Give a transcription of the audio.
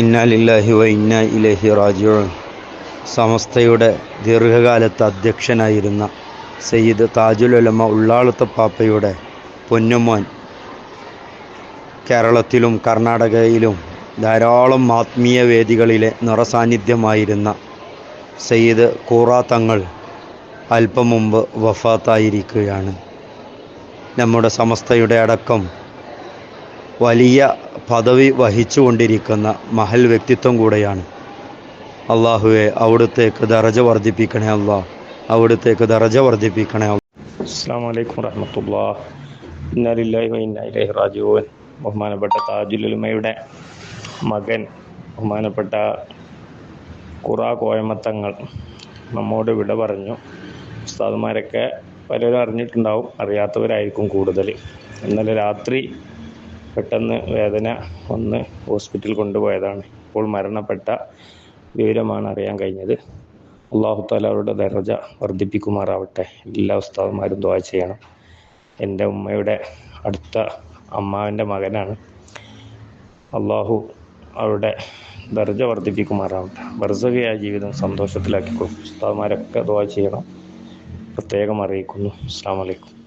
ഇന്നാലില്ലാഹി വ ഇലഹി റാജിഊൻ. സമസ്തയുടെ ദീർഘകാലത്ത് അധ്യക്ഷനായിരുന്ന സയ്യിദ് താജുൽ ഉലമ ഉള്ളാളത്ത പാപ്പയുടെ പൊന്നുമോൻ കേരളത്തിലും കർണാടകയിലും ധാരാളം ആത്മീയ വേദികളിലെ നിറസാന്നിധ്യമായിരുന്ന സയ്യിദ് കൂറ തങ്ങൾ അല്പം മുമ്പ് വഫാത്തായിരിക്കുകയാണ്. നമ്മുടെ സമസ്തയുടെ അടക്കം വലിയ പദവി വഹിച്ചുകൊണ്ടിരിക്കുന്ന മഹൽ വ്യക്തിത്വം കൂടെയാണ്. അള്ളാഹുവെ അവിടുത്തേക്ക് ദറജ വർദ്ധിപ്പിക്കണേ അള്ളാ. അവിടുത്തേക്ക് ദറജ വർദ്ധിപ്പിക്കണേ അസ്ലാം വലൈക്കും വറഹമത്തുള്ള ഇന്നാലില്ലാഹി ബഹുമാനപ്പെട്ട താജുലുമയുടെ മകൻ ബഹുമാനപ്പെട്ട കുറാ കോയമത്തങ്ങൾ നമ്മോട് വിട പറഞ്ഞു. ഉസ്താദുമാരൊക്കെ പലരും അറിഞ്ഞിട്ടുണ്ടാവും അറിയാത്തവരായിരിക്കും കൂടുതൽ. ഇന്നലെ രാത്രി പെട്ടെന്ന് വേദന വന്ന് ഹോസ്പിറ്റൽ കൊണ്ടുപോയതാണ്. ഇപ്പോൾ മരണപ്പെട്ട വിവരമാണ് അറിയാൻ കഴിഞ്ഞത്. അള്ളാഹു താല അവരുടെ ദർജ വർദ്ധിപ്പിക്കുമാറാവട്ടെ. എല്ലാ ഉസ്താദന്മാരും ദ്വാ ചെയ്യണം. എന്റെ ഉമ്മയുടെ അടുത്ത അമ്മാവിന്റെ മകനാണ്. അള്ളാഹു അവരുടെ ദർജ വർദ്ധിപ്പിക്കുമാറാവട്ടെ. ബർസകയായ ജീവിതം സന്തോഷത്തിലാക്കി കൊടുക്കും. ഉസ്താദന്മാരൊക്കെ ദ ചെയ്യണം. പ്രത്യേകം അറിയിക്കുന്നു. അസ്സാം വലൈക്കും